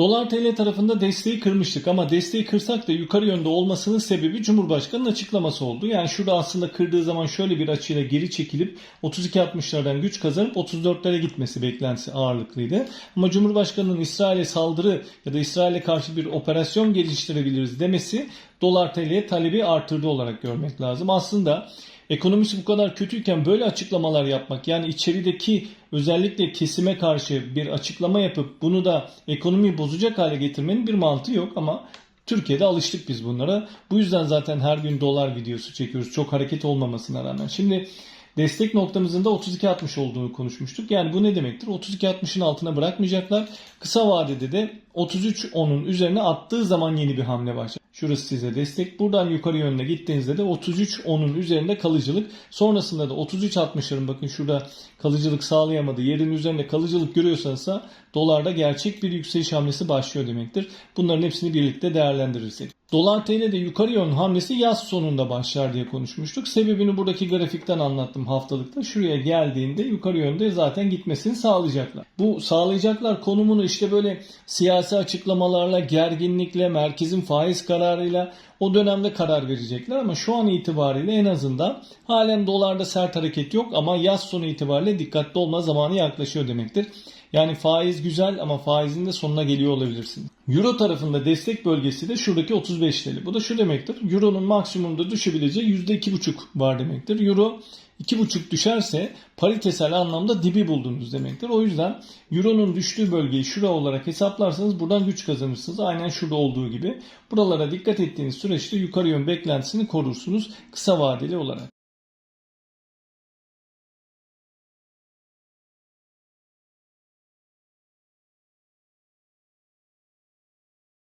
Dolar TL tarafında desteği kırmıştık ama desteği kırsak da yukarı yönde olmasının sebebi Cumhurbaşkanı'nın açıklaması oldu. Yani şurada aslında kırdığı zaman şöyle bir açıyla geri çekilip 32-60'lardan güç kazanıp 34'lere gitmesi beklentisi ağırlıklıydı. Ama Cumhurbaşkanı'nın İsrail'e saldırı ya da İsrail'e karşı bir operasyon geliştirebiliriz demesi dolar TL'ye talebi artırdı olarak görmek lazım. Aslında ekonomisi bu kadar kötüyken böyle açıklamalar yapmak yani içerideki özellikle kesime karşı bir açıklama yapıp bunu da ekonomiyi bozacak hale getirmenin bir mantığı yok ama Türkiye'de alıştık biz bunlara. Bu yüzden zaten her gün dolar videosu çekiyoruz. Çok hareket olmamasına rağmen. Şimdi destek noktamızın da 32.60 olduğunu konuşmuştuk. Yani bu ne demektir? 32.60'ın altına bırakmayacaklar. Kısa vadede de 33.10'un üzerine attığı zaman yeni bir hamle başlar. Şurası size destek. Buradan yukarı yönüne gittiğinizde de 33.10'un üzerinde kalıcılık. Sonrasında da 33.60'ların bakın şurada kalıcılık sağlayamadı. Yerin üzerinde kalıcılık görüyorsanız da dolarda gerçek bir yükseliş hamlesi başlıyor demektir. Bunların hepsini birlikte değerlendirirsek. Dolar TL'de yukarı yönlü hamlesi yaz sonunda başlar diye konuşmuştuk. Sebebini buradaki grafikten anlattım haftalıkta. Şuraya geldiğinde yukarı yönde zaten gitmesini sağlayacaklar. Bu sağlayacaklar konumunu işte böyle siyasi açıklamalarla, gerginlikle, merkezin faiz kararıyla o dönemde karar verecekler ama şu an itibariyle en azından halen dolarda sert hareket yok ama yaz sonu itibariyle dikkatli olma zamanı yaklaşıyor demektir. Yani faiz güzel ama faizin de sonuna geliyor olabilirsin. Euro tarafında destek bölgesi de şuradaki 35 TL. Bu da şu demektir. Euro'nun maksimumda düşebileceği %2,5 var demektir. Euro 2,5 düşerse paritesel anlamda dibi buldunuz demektir. O yüzden Euro'nun düştüğü bölgeyi şura olarak hesaplarsanız buradan güç kazanırsınız. Aynen şurada olduğu gibi. Buralara dikkat ettiğiniz süreçte yukarı yön beklentisini korursunuz kısa vadeli olarak.